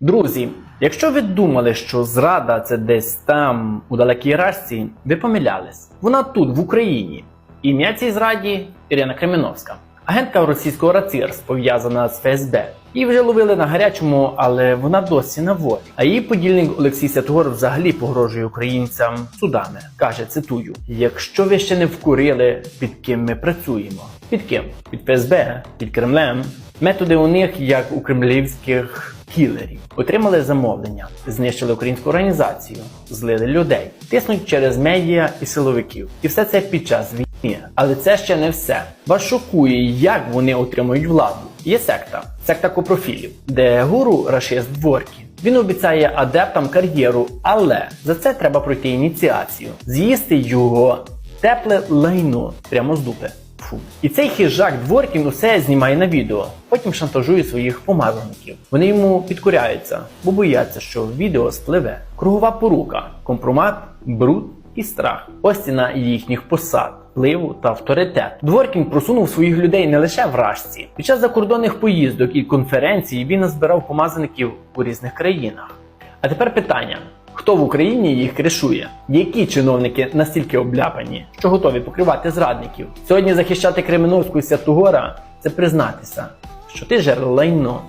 Друзі, якщо ви думали, що зрада це десь там у далекій рашці, ви помилялись. Вона тут, в Україні. Ім'я цій зраді Ірина Кременовська. Агентка російського РАЦИРС пов'язана з ФСБ. Її вже ловили на гарячому, але вона досі на волі. А її подільник Олексій Святогор взагалі погрожує українцям судами. Каже, цитую: якщо ви ще не вкурили, під ким ми працюємо. Під ким? Під ФСБ, під Кремлем. Методи у них як у кремлівських кілерів. Отримали замовлення, знищили українську організацію, злили людей, тиснуть через медіа і силовиків. І все це під час війни. Але це ще не все. Вас шокує, як вони отримують владу. Є секта, секта копрофілів, де гуру рашист Дворкі. Він обіцяє адептам кар'єру, але за це треба пройти ініціацію, з'їсти його тепле лайно прямо з дупи. Фу. І цей хижак Дворкін усе знімає на відео, потім шантажує своїх помазаників. Вони йому підкоряються, бо бояться, що відео спливе. Кругова порука, компромат, бруд і страх. Ось ціна їхніх посад. Впливу та авторитет. Дворкін просунув своїх людей не лише в Рашці. Під час закордонних поїздок і конференцій він назбирав помазаників у різних країнах. А тепер питання: хто в Україні їх кришує? Які чиновники настільки обляпані, що готові покривати зрадників? Сьогодні захищати Кременовську Святогора це признатися, що ти жер лайно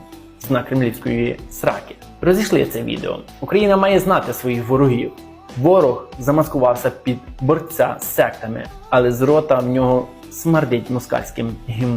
на кремлівської сраки. Розійшли це відео. Україна має знати своїх ворогів. Ворог замаскувався під борця з сектами, але з рота в нього смердить москальським гімном.